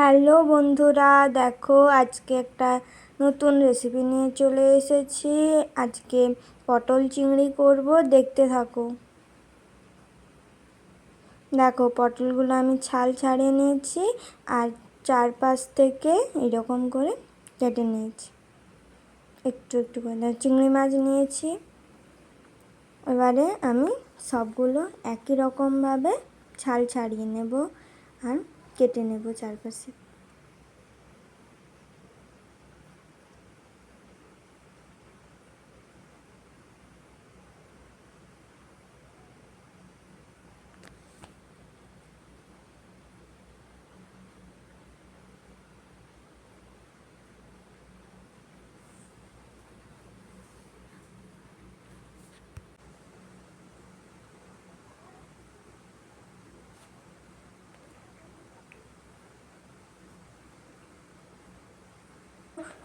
Hello বন্ধুরা, দেখো আজকে একটা নতুন রেসিপি নিয়ে চলে এসেছি। আজকে পটল চিংড়ি করব, দেখতে থাকো। দেখো পটলগুলো আমি ছাল ছাড়িয়ে নিয়েছি আর চারপাশ থেকে এরকম করে কেটে নিয়েছি। একটু একটু করে। চিংড়ি মাছ নিয়েছি। এবারে আমি সবগুলো একই রকমভাবে ছাল ছাড়িয়ে নেব। আর কেটে নেব চারপাশে।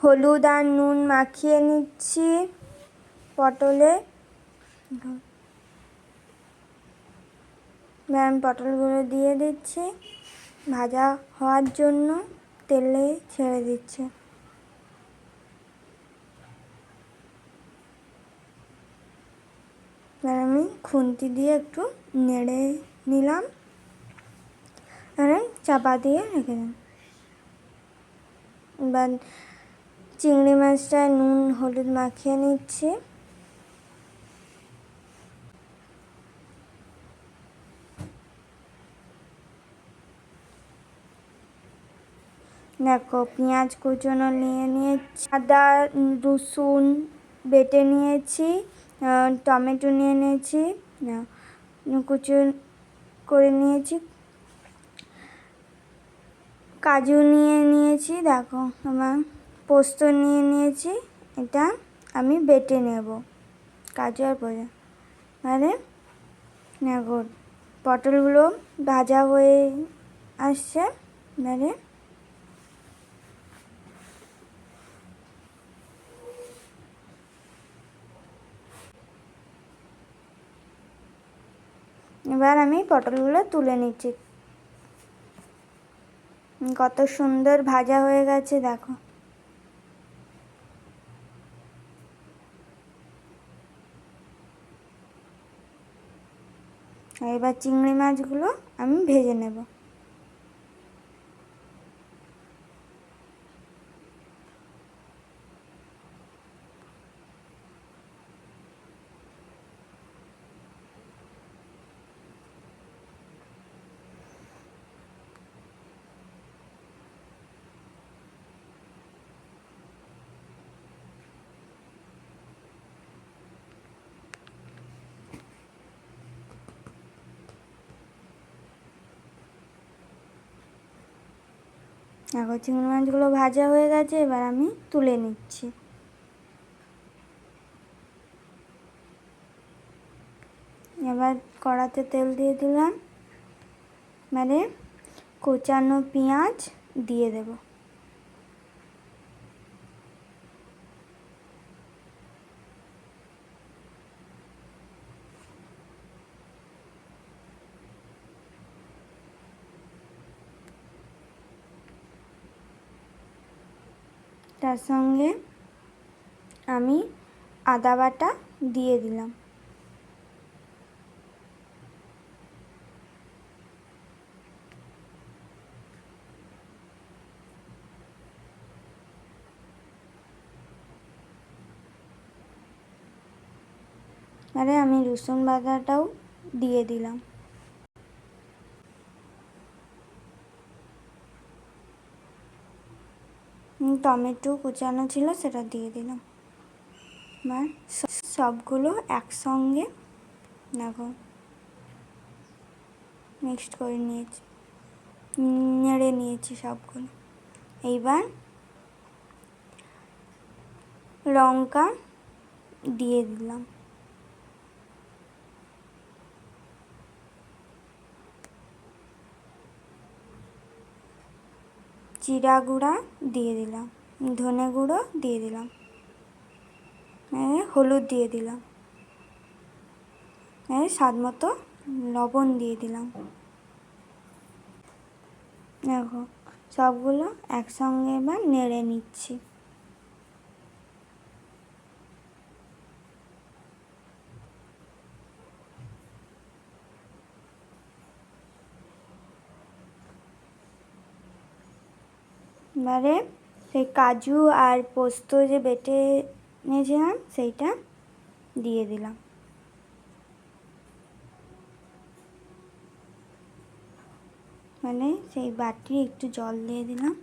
হলুদ আর নুন মাখিয়ে নিচ্ছি পটলে। আমি পটলগুলো দিয়ে দিচ্ছি। ভাজা হওয়ার জন্য তেলে ছেড়ে দিচ্ছে। এবার আমি খুন্তি দিয়ে একটু নেড়ে নিলাম। আর চাপা দিয়ে রেখে দিলাম। এবার চিংড়ি মাছটা নুন, হলুদ মাখিয়ে নিচ্ছি। দেখো, পেঁয়াজ কুচনো নিয়ে নিয়েছি, আদা, রসুন বেটে নিয়েছি টমেটো নিয়ে নিয়েছি কুচো করে নিয়েছি। কাজু নিয়ে নিয়েছি, দেখো, আমার পোস্ত নিয়ে নিয়েছি, এটা আমি বেটে নেব। কাজু আর পোজা মানে দেখো, পটলগুলো ভাজা হয়ে আসছে। মানে এবার আমি পটলগুলো তুলে নিচ্ছি। কত সুন্দর ভাজা হয়ে গেছে, দেখো। এবার চিংড়ি মাছগুলো আমি ভেজে নেব। দেখো, চিংড়ি মাছগুলো ভাজা হয়ে গেছে, এবার আমি তুলে নিচ্ছি। এবার কড়াতে তেল দিয়ে দিলাম। মানে কোচানো পেঁয়াজ দিয়ে দেব। তার সঙ্গে আমি আদা বাটা দিয়ে দিলাম। আরে আমি রসুন বাটাটাও দিয়ে দিলাম। টমেটো কুচানো ছিল, সেটা দিয়ে দিলাম। এবার সবগুলো একসঙ্গে দেখো। মিক্সড করে নিয়েছি। নেড়ে নিয়েছি সবগুলো। এইবার লঙ্কা দিয়ে দিলাম। জিরা গুঁড়া দিয়ে দিলাম, ধনে গুঁড়ো দিয়ে দিলাম হলুদ দিয়ে দিলাম স্বাদ মতো লবণ দিয়ে দিলাম। দেখো সবগুলো একসঙ্গে এবার নেড়ে নিচ্ছি। এবারে সেই কাজু আর পোস্ত যে বেটে নিয়েছিলাম, সেইটা দিয়ে দিলাম। মানে সেই বাটি একটু জল দিয়ে দিলাম।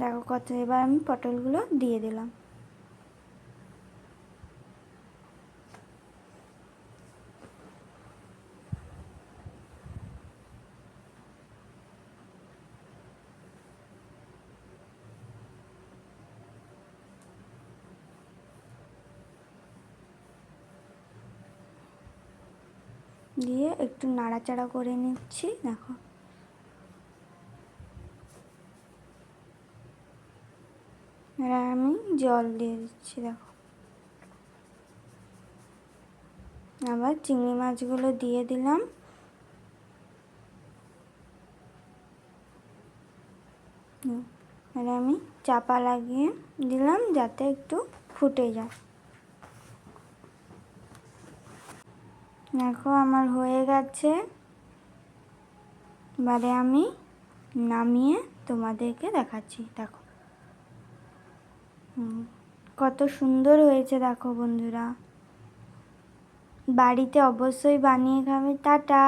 দেখো কত, এবার আমি পটলগুলো দিয়ে দিলাম। দিয়ে একটু নাড়াচাড়া করে নিচ্ছি, দেখো। আমি জল দিয়ে দিচ্ছি, দেখো। আবার চিংড়ি মাছগুলো দিয়ে দিলাম। এবার আমি চাপা লাগিয়ে দিলাম যাতে একটু ফুটে যায়। দেখো, আমার হয়ে গেছে। এবারে আমি নামিয়ে তোমাদেরকে দেখাচ্ছি, দেখো। কত সুন্দর হয়েছে, দেখো বন্ধুরা। বাড়িতে অবশ্যই বানিয়ে খাবে। টাটা!